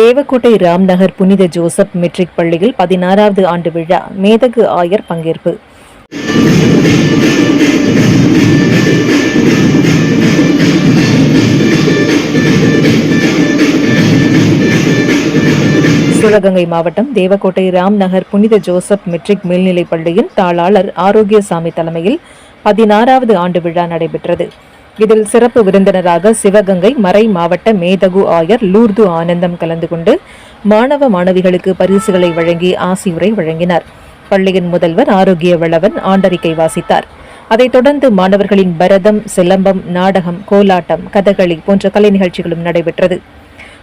தேவக்கோட்டை ராம்நகர் புனித Joseph matric பள்ளியில் பதினாறாவது ஆண்டு விழா மேதகு ஆயர் பங்கேற்பு. சிவகங்கை மாவட்டம் தேவக்கோட்டை ராம்நகர் புனித ஜோசப் மெட்ரிக் மேல்நிலைப் பள்ளியின் தாளாளர் ஆரோக்கியசாமி தலைமையில் பதினாறாவது ஆண்டு விழா நடைபெற்றது. இதில் சிறப்பு விருந்தினராக சிவகங்கை மறை மாவட்ட மேதகு ஆயர் லூர்து ஆனந்தம் கலந்து கொண்டு மாணவ மாணவிகளுக்கு பரிசுகளை வழங்கி ஆசியுரை வழங்கினார். பள்ளியின் முதல்வர் ஆரோக்கிய வளவன் ஆண்டறிக்கை வாசித்தார். அதைத் தொடர்ந்து மாணவர்களின் பரதம் சிலம்பம் நாடகம் கோலாட்டம் கதகளி போன்ற கலை நிகழ்ச்சிகளும் நடைபெற்றது.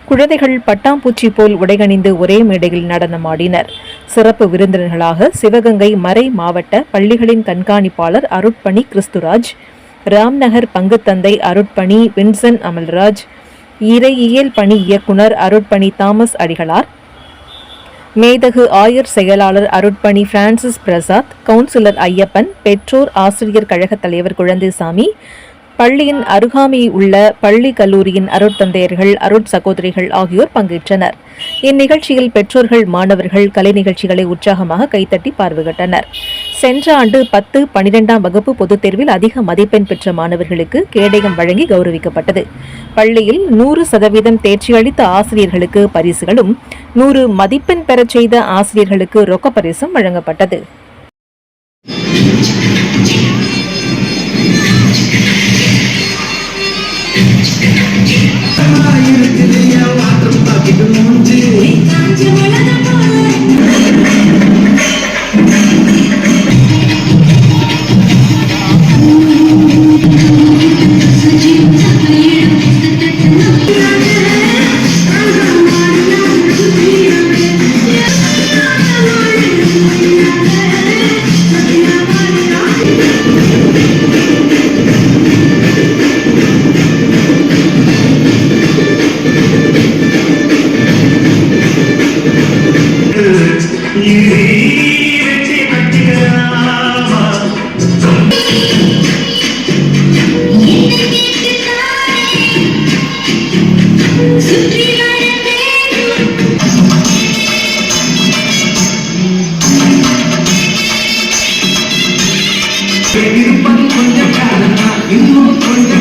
குழந்தைகள் பட்டாம்பூச்சி போல் உடையணிந்து ஒரே மேடையில் நடனமாடினர் சிறப்பு விருந்தினர்களாக சிவகங்கை மறை மாவட்ட பள்ளிகளின் கண்காணிப்பாளர் அருட்பணி கிறிஸ்துராஜ் ராம்நகர் பங்குத்தந்தை அருட்பணி வின்சன் அமல்ராஜ் இறையியல் பணி இயக்குனர் அருட்பணி தாமஸ் அடிகளார் மேதகு ஆயர் செயலாளர் அருட்பணி பிரான்சிஸ் பிரசாத் கவுன்சிலர் ஐயப்பன் பெற்றோர் ஆசிரியர் கழகத் தலைவர் குழந்தைசாமி பள்ளியின் அருகாமையில் உள்ள பள்ளி கல்லூரியின் அருட்தந்தையர்கள் அருட் சகோதரிகள் ஆகியோர் பங்கேற்றனர். இந்நிகழ்ச்சியில் பெற்றோர்கள் மாணவர்கள் கலை நிகழ்ச்சிகளை உற்சாகமாக கைத்தட்டி பார்வையிட்டனர். சென்ற ஆண்டு பத்து பனிரெண்டாம் வகுப்பு பொதுத் தேர்வில் அதிக மதிப்பெண் பெற்ற மாணவர்களுக்கு கேடயம் வழங்கி கௌரவிக்கப்பட்டது. பள்ளியில் நூறு சதவீதம் தேர்ச்சி அளித்த ஆசிரியர்களுக்கு பரிசுகளும் நூறு மதிப்பெண் பெறச் செய்த ஆசிரியர்களுக்கு ரொக்க பரிசும் வழங்கப்பட்டது. இருப்பது கொஞ்சம் காலமா? இன்னும் கொஞ்சம்